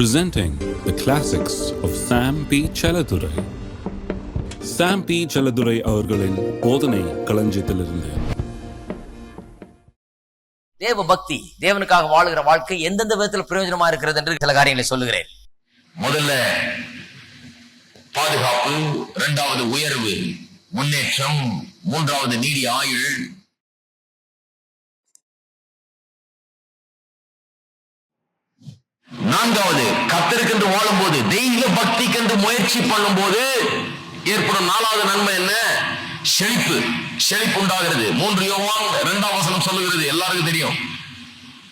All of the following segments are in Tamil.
presenting the classics of Sam P. Chaladurai. Sam P Chelladurai அவர்களின் போதனை களஞ்சியத்திலிருந்து தேவ பக்தி தேவனுக்காக வாழுகிற வாழ்க்கை எந்தெந்த விதத்தில் பிரயோஜனமா இருக்கிறது என்று சில காரியங்களை சொல்லுகிறேன் முதல்ல பாதுகாப்பு இரண்டாவது உயர்வு முன்னேற்றம் மூன்றாவது நீடிய ஆயுள் நான்காவது கத்தருக்கென்று வாழும்போது தெய்வ பக்திக்கென்று முயற்சி பண்ணும்போது ஏற்படும் நாலாவது நன்மை என்ன? செழிப்பு. செழிப்பு உண்டாகிறது. மூன்று யோகம் இரண்டாம் வசனம் சொல்லுகிறது. எல்லாருக்கும் தெரியும்.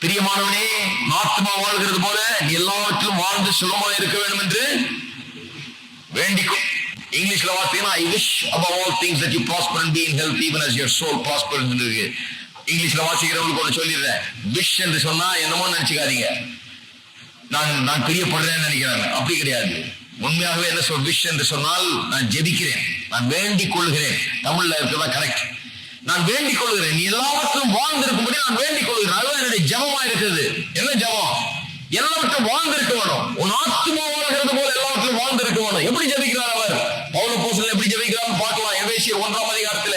பிரியமானவனே ஆத்மா வாழ்கிறது போல நீ எல்லாவற்றிலும் வாழ்ந்து சுகமா இருக்க வேண்டும் என்று வேண்டிக்கும் இங்கிலீஷ்ல பார்த்தீங்கன்னா I wish above all things that you prosper and be in health even as your soul இருக்கு. இங்கிலீஷ்ல வாசிக்கிறவங்களுக்கு ஒன்று சொல்லிடுறேன். விஷ் என்று சொன்னா என்னமோ நினைச்சுக்காதீங்க. நான் நான் பிரியப்படுறேன்னு நினைக்கிறாங்க. அப்படி கிடையாது. உண்மையாகவே என்ன சொல் விஷ் என்று சொன்னால் நான் ஜெபிக்கிறேன். நான் வேண்டிக் கொள்கிறேன். தமிழ்ல இருக்கிறதா கரெக்ட் நான் வேண்டிக் கொள்கிறேன். நீ எல்லாவற்றும் வாழ்ந்திருக்கும்படி நான் வேண்டிக் கொள்கிறேன். அதுதான் என்னுடைய ஜபமா இருக்குது என்ன ஜபம்? எல்லாவற்றும் வாழ்ந்திருக்க வேணும். உன் ஆத்மா வாழ்கிறது போல எல்லாவற்றும் வாழ்ந்திருக்க வேணும். எப்படி ஜபிக்கிறார் அவர்? பவுல போசல் எப்படி ஜபிக்கிறார் பார்க்கலாம். எவேசிய ஒன்றாம் அதிகாரத்துல.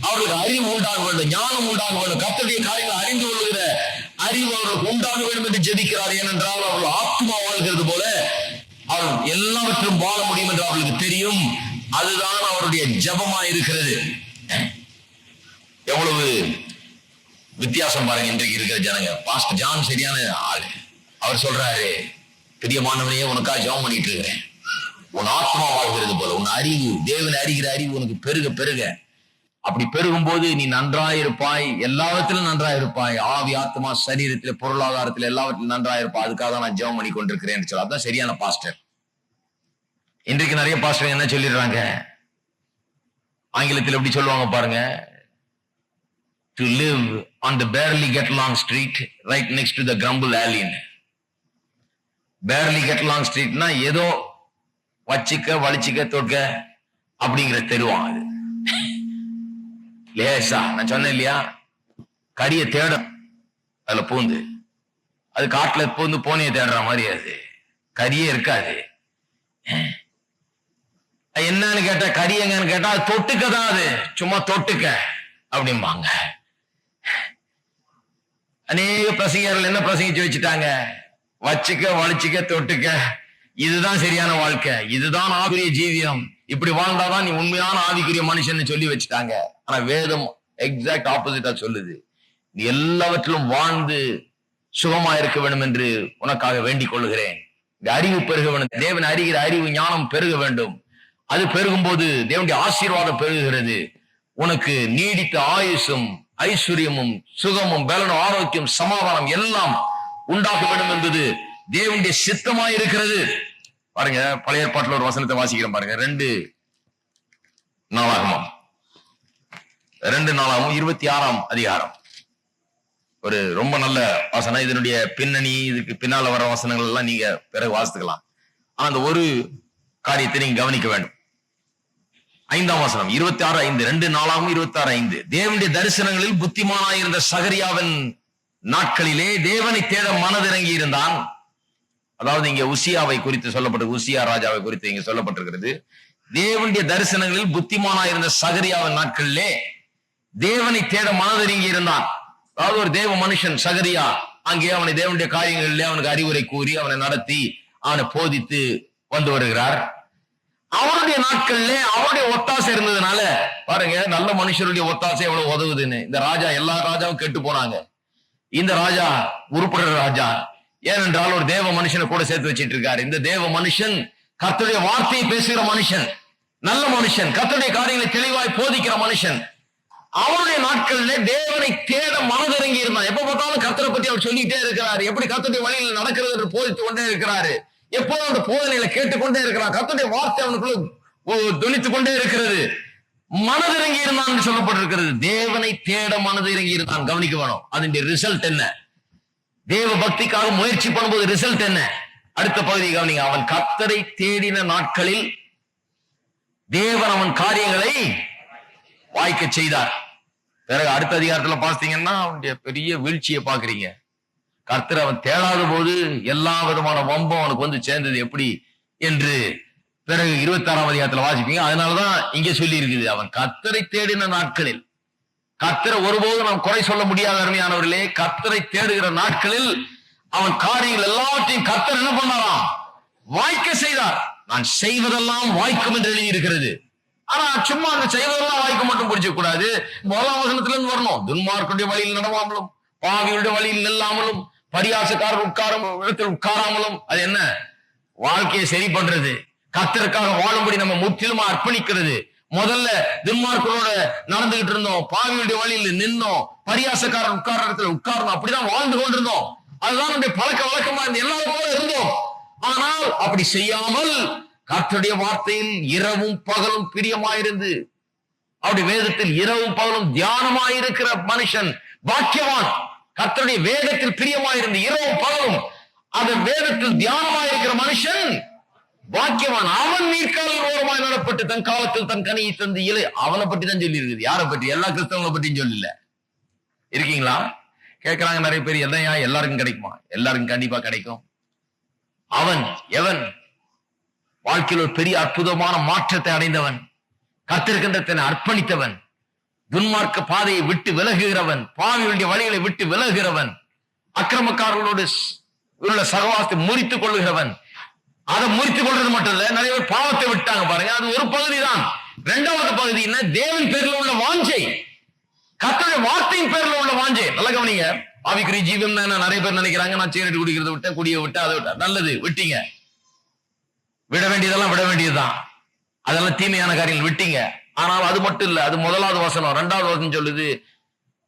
அவர்களுக்கு அறிவு உண்டாக வேண்டும் ஞானம் உண்டாக வேண்டும். கத்தடைய காரியங்களை அறிந்து கொள்கிற அறிவு அவர்களுக்கு உண்டாக வேண்டும் என்று ஜெபிக்கிறார். ஏனென்றால் அவர்கள் ஆத்மா வாழ்கிறது போல அவர் எல்லாவற்றும் வாழ முடியும் என்று அவர்களுக்கு தெரியும். அதுதான் அவருடைய ஜபமா இருக்கிறது. எவ்வளவு வித்தியாசம் பாருங்க இன்றைக்கு இருக்கிற ஜனங்க. பாஸ்டர் ஜான் சரியான ஆளு. அவர் சொல்றாரு பிரியமானவனையே உனக்காக ஜெபம் பண்ணிட்டு இருக்கிறேன். உன் ஆத்மா வாழ்கிறது போல உன் அறிவு தேவனை அறிகிற அறிவு உனக்கு பெருக பெருக. அப்படி பெருகும் போது நீ நன்றாயிருப்பாய் எல்லாவற்றிலும் நன்றாயிருப்பாய். ஆவி ஆத்மா சரீரத்துல பொருளாதாரத்துல எல்லாவற்றிலும் நன்றாயிருப்பாய். அதுக்காக தான் நான் ஜெபம் பண்ணி கொண்டிருக்கிறேன் சொல்ல அதான் சரியான பாஸ்டர். இன்றைக்கு நிறைய பாஸ்டர் என்ன சொல்லிடுறாங்க? ஆங்கிலத்தில் எப்படி சொல்லுவாங்க பாருங்க? To live on the burly get long street right next to the crumble alien burly get long ஸ்ட்ரீட்னா ஏதோ வச்சிக்க வலிச்சிக்க தொட்க அப்படிங்கிற தெருவான் அது. லேசா. நான் சொன்னேன் இல்லையா? கடியை தேடும் அதுல பூந்து. அது காட்டுல பூந்து பூனையை தேடுற மாதிரி அது. கரியே இருக்காது. அது என்னன்னு கேட்டா கறி எங்கன்னு கேட்டா அது தொட்டுக்க தான் அது. சும்மா தொட்டுக்க அப்படிம்பாங்க. அநேக பிரசங்கர்கள் என்ன பிரசங்கிச்சு வச்சுட்டாங்க வச்சுக்க வலிச்சுக்க தொட்டுக்க. இதுதான் சரியான வாழ்க்கை. இதுதான் ஆபிரிய ஜீவியம். இப்படி வாழ்ந்தாதான் நீ உண்மையான ஆவிக்குரிய மனுஷன் சொல்லி வச்சுட்டாங்க. ஆனா வேதம் எக்ஸாக்ட் ஆப்போசிட்டா சொல்லுது. நீ எல்லாவற்றிலும் வாழ்ந்து சுகமா இருக்க வேண்டும் என்று உனக்காக வேண்டிக் கொள்கிறேன் இந்த அறிவு பெருக வேண்டும். தேவன் அறிகிற அறிவு ஞானம் பெருக வேண்டும். அது பெருகும் போது தேவனுடைய ஆசீர்வாதம் பெருகுகிறது. உனக்கு நீடித்த ஆயுசும் ஐஸ்வர்யமும் சுகமும் பலனும் ஆரோக்கியம் சமாதானம் எல்லாம் உண்டாக வேண்டும் என்பது தேவனுடைய சித்தமாய் இருக்கிறது பாருங்க பழைய ஏற்பாட்டுல ஒரு வசனத்தை வாசிக்கிறேன் பாருங்க. ரெண்டு நாளாகமாம். ரெண்டு நாளாகவும் இருபத்தி ஆறாம் அதிகாரம். ஒரு ரொம்ப நல்ல வசனம். இதனுடைய பின்னணி இதுக்கு பின்னால வர வசனங்கள் எல்லாம் நீங்க பிறகு வாசித்துக்கலாம். ஆனா அந்த ஒரு காரியத்தை நீங்க கவனிக்க வேண்டும். ஐந்தாம் வசனம் இருபத்தி ஆறு ஐந்து. ரெண்டு நாளாகவும் இருபத்தி ஆறு ஐந்து. தேவனுடைய தரிசனங்களில் புத்திமானாயிருந்த சகரியாவின் நாட்களிலே தேவனை தேட மனதிறங்கி இருந்தான் அதாவது இங்க உசியாவை குறித்து சொல்லப்பட்டு உசியா ராஜாவை குறித்து இங்க சொல்லப்பட்டிருக்கிறது. தேவனுடைய தரிசனங்களில் புத்திமானா இருந்த சகரியாவின் நாட்களிலே தேவனை தேட மனதிறங்கி இருந்தான். அதாவது ஒரு தேவ மனுஷன் சகரியா அங்கே அவனை தேவனுடைய காரியங்களிலே அவனுக்கு அறிவுரை கூறி அவனை நடத்தி அவனை போதித்து வந்து வருகிறார். அவருடைய நாட்கள்ல அவருடைய ஒத்தாசை இருந்ததுனால பாருங்க நல்ல மனுஷருடைய ஒத்தாசை எவ்வளவு உதவுதுன்னு. இந்த ராஜா எல்லா ராஜாவும் கெட்டு போனாங்க. இந்த ராஜா உருப்படுற ராஜா. ஏனென்றால் ஒரு தேவ மனுஷனை கூட சேர்த்து வச்சிட்டு இருக்காரு இந்த தேவ மனுஷன் கர்த்தருடைய வார்த்தையை பேசுகிற மனுஷன் நல்ல மனுஷன் கர்த்தருடைய காரியங்களை தெளிவாய் போதிக்கிற மனுஷன். அவருடைய நாட்கள்ல தேவனை தேட மனதிறங்கி இருந்தான். எப்ப பார்த்தாலும் கர்த்தரை பத்தி அவர் சொல்லிட்டே இருக்கிறாரு. எப்படி கர்த்தருடைய வழியில் நடக்கிறது என்று போதித்து கொண்டே இருக்கிறாரு. எப்போதும் அந்த போதனைகளை கேட்டுக்கொண்டே இருக்கிறார். கர்த்தருடைய வார்த்தை அவனுக்குள்ள துணித்துக் கொண்டே இருக்கிறது. மனதிறங்கி இருந்தான் என்று சொல்லப்பட்டிருக்கிறது. தேவனை தேட மனதிறங்கி இருந்தான். கவனிக்க வேணும். அதனுடைய ரிசல்ட் என்ன? தேவ பக்திக்காக முயற்சி பண்ணும்போது ரிசல்ட் என்ன? அடுத்த பகுதி கவனிங்க. அவன் கத்தரை தேடின நாட்களில் தேவன் அவன் காரியங்களை வாய்க்க செய்தார். பிறகு அடுத்த அதிகாரத்துல பார்த்தீங்கன்னா அவனுடைய பெரிய வீழ்ச்சியை பாக்குறீங்க கர்த்தர் அவன் தேடாத போது எல்லா விதமான வம்பம் அவனுக்கு வந்து சேர்ந்தது எப்படி என்று பிறகு இருபத்தி ஆறாம் அதிகாரத்துல வாசிப்பீங்க. அதனாலதான் இங்க சொல்லி இருக்குது அவன் கர்த்தரை தேடின நாட்களில் கத்திர ஒருபோதும் நாம் குறை சொல்ல முடியாத அருமையானவர்களே. கத்தரை தேடுகிற நாட்களில் அவன் காரியங்கள் எல்லாவற்றையும் கத்தர் என்ன பண்ணாராம் வாய்க்க செய்தார். நான் செய்வதெல்லாம் வாய்க்கும் என்று எழுதியிருக்கிறது. ஆனா சும்மா அந்த செய்வதெல்லாம் வாய்க்க மட்டும் பிடிச்ச கூடாது முதலாம் வசனத்திலிருந்து வரணும். துன்மார்க்குடைய வழியில் நடவாமலும் பாவியுடைய வழியில் நில்லாமலும் பரியாசக்காரர் உட்காரும் இடத்தில் உட்காராமலும் அது என்ன? வாழ்க்கையை சரி பண்றது. கத்தருக்காக வாழும்படி நம்ம முற்றிலுமா அர்ப்பணிக்கிறது. முதல்ல துன்மார்க்கரோட நடந்துகிட்டு இருந்தோம். பாவியுடைய வழியில் நின்னோம். பரியாசக்காரர் உட்கார இடத்துல உட்காரணும் அப்படிதான் வாழ்ந்து கொண்டிருந்தோம். அதுதான் நம்முடைய பழக்க வழக்கமா இருந்த எல்லாரும் போல இருந்தோம். ஆனால் அப்படி செய்யாமல் கர்த்தருடைய வார்த்தையில் இரவும் பகலும் பிரியமாயிருந்து அப்படி வேதத்தில் இரவும் பகலும் தியானமாயிருக்கிற மனுஷன் பாக்கியவான் கர்த்தருடைய வேதத்தில் பிரியமாயிருந்து இரவும் பகலும் அந்த வேதத்தில் தியானமாயிருக்கிற மனுஷன் பாக்கியவான். அவன் நீர்க்காலில் ஓரமாய் நடப்பட்டு தன் காலத்தில் தன் கனியை தந்து இலை அவனை பற்றி தான் சொல்லி இருக்குது யாரை பற்றி? எல்லா கிறிஸ்தவங்களை பற்றியும் சொல்லல. இருக்கீங்களா? கேட்கிறாங்க நிறைய பேர் எதையா எல்லாருக்கும் கிடைக்குமா? எல்லாருக்கும் கண்டிப்பா கிடைக்கும். அவன் எவன்? வாழ்க்கையில் ஒரு பெரிய அற்புதமான மாற்றத்தை அடைந்தவன். கத்திருக்கின்ற தன்னை அர்ப்பணித்தவன். துன்மார்க்க பாதையை விட்டு விலகுகிறவன். பாவியுடைய வழிகளை விட்டு விலகுகிறவன். அக்கிரமக்காரர்களோடு உள்ள சகவாசத்தை முறித்துக் கொள்ளுகிறவன். அதை முறித்துக் கொள்றது மட்டும் இல்ல நிறைய பேர் பாவத்தை விட்டாங்க பாருங்க. அது ஒரு பகுதி தான் இரண்டாவது பகுதி என்ன? தேவன் பேர்ல உள்ள வாஞ்சை. கத்தோட வார்த்தையின் பேர்ல உள்ள வாஞ்சை. நல்ல கவனிங்க. ஆவிக்குரிய ஜீவன் நிறைய பேர் நினைக்கிறாங்க நான் சிகரெட் குடிக்கிறத விட்ட குடிய விட்டேன் அதை விட்ட. நல்லது விட்டீங்க. விட வேண்டியதெல்லாம் விட வேண்டியதுதான். அதெல்லாம் தீமையான காரியங்கள் விட்டீங்க. ஆனால் அது மட்டும் இல்ல அது முதலாவது வசனம். ரெண்டாவது வசனம் சொல்லுது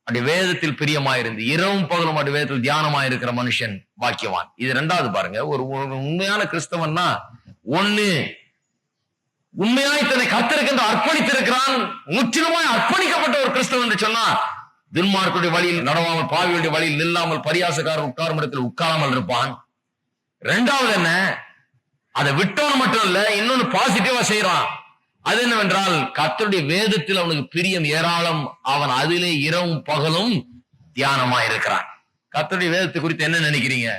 அப்படி வேதத்தில் பிரியமாயிருந்து இரவும் பகலும் அப்படி வேதத்தில் தியானமாயிருக்கிற மனுஷன் பாக்கியவான். இது ரெண்டாவது பாருங்க. ஒரு உண்மையான கிறிஸ்தவன்னா ஒண்ணு உண்மையாய் தன்னை கத்திருக்கின்ற அர்ப்பணித்திருக்கிறான் முற்றிலுமாய் அர்ப்பணிக்கப்பட்ட ஒரு கிறிஸ்தவன் என்று சொன்னா துன்மார்க்குடைய வழியில் நடவாமல் பாவியுடைய வழியில் நில்லாமல் பரியாசக்காரர் உட்காரும் இடத்தில் உட்காராமல் இருப்பான். ரெண்டாவது என்ன? அதை விட்டோன்னு மட்டும் இல்ல இன்னொன்னு பாசிட்டிவா செய்யறான் அது என்னவென்றால் கத்தருடைய வேதத்தில் அவனுக்கு பிரியம் ஏராளம். அவன் அதிலே இரவும் பகலும் தியானமா இருக்கிறான் கத்தருடைய வேதத்தை குறித்து என்ன நினைக்கிறீங்க?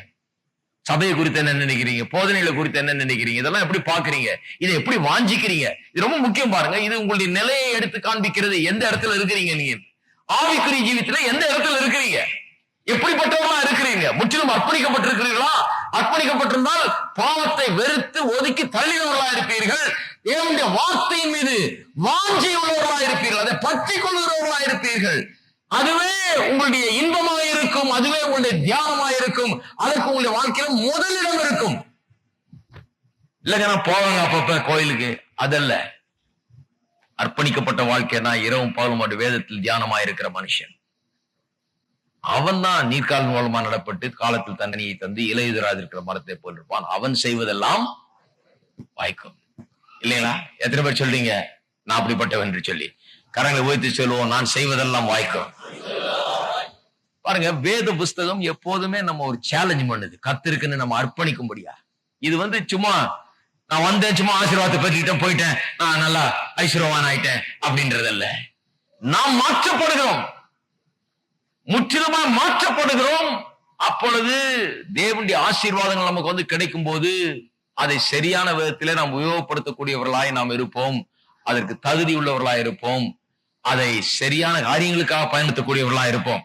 சபையை குறித்து என்ன நினைக்கிறீங்க? போதனைகளை குறித்து என்ன நினைக்கிறீங்க? இதெல்லாம் எப்படி பாக்குறீங்க இதை எப்படி வாஞ்சிக்கிறீங்க? இது ரொம்ப முக்கியம் பாருங்க. இது உங்களுடைய நிலையை எடுத்து காண்பிக்கிறது. எந்த இடத்துல இருக்கிறீங்க நீங்க? ஆவிக்குரிய ஜீவித்துல எந்த இடத்துல இருக்கிறீங்க? எப்படிப்பட்டவங்களா இருக்கிறீங்க? முற்றிலும் அர்ப்பணிக்கப்பட்டிருக்கிறீர்களா? அர்ப்பணிக்கப்பட்டிருந்தால் பாவத்தை வெறுத்து ஒதுக்கி தள்ளினவர்களா இருப்பீர்கள். தேவனுடைய வார்த்தையின் மீது வாஞ்சி உள்ளவர்களா இருப்பீர்கள். அதை பற்றி கொள்கிறவர்களா இருப்பீர்கள். அதுவே உங்களுடைய இன்பமாக இருக்கும். அதுவே உங்களுடைய தியானமாக இருக்கும். அதற்கு உங்களுடைய வாழ்க்கையில முதலிடம் இருக்கும். இல்லைங்க நான் போவாங்க அப்பப்ப கோயிலுக்கு. அதல்ல. அர்ப்பணிக்கப்பட்ட வாழ்க்கைனா இரவும் பகலும் அப்படி வேதத்தில் தியானமா இருக்கிற மனுஷன். அவன் தான் நீர்க்கால் மூலமா நடப்பட்டு காலத்தில் தண்டனையை தந்து இலையுதராதிருக்கிற மரத்தை போல் இருப்பான். அவன் செய்வதெல்லாம் வாய்க்கும். இல்லைங்களா? எத்தனை பேர் சொல்றீங்க? நான் அப்படிப்பட்டவன் என்று சொல்லி. கரங்களை உயர்த்தி சொல்லுவோம். நான் செய்வதெல்லாம் வாய்க்கும். பாருங்க வேத புஸ்தகம் எப்போதுமே நம்ம ஒரு சேலஞ்ச் பண்ணுது. கத்திருக்குன்னு நம்ம அர்ப்பணிக்கும்படியா. இது வந்து சும்மா நான் வந்தேன் சும்மா ஆசீர்வாதத்தை பெற்றுக்கிட்டேன் போயிட்டேன். நான் நல்லா ஐஸ்வரவான் ஆயிட்டேன் அப்படின்றதல்ல. நாம் மாற்றப்படுகிறோம். முற்றிலுமா மாற்றப்படுகிறோம். அப்பொழுது தேவனுடைய ஆசீர்வாதங்கள் நமக்கு வந்து கிடைக்கும் போது அதை சரியான விதத்திலே நாம் உபயோகப்படுத்தக்கூடியவர்களாய் நாம் இருப்போம். அதற்கு தகுதி உள்ளவர்களாய் இருப்போம். அதை சரியான காரியங்களுக்காக பயன்படுத்தக்கூடியவர்களாய் இருப்போம்.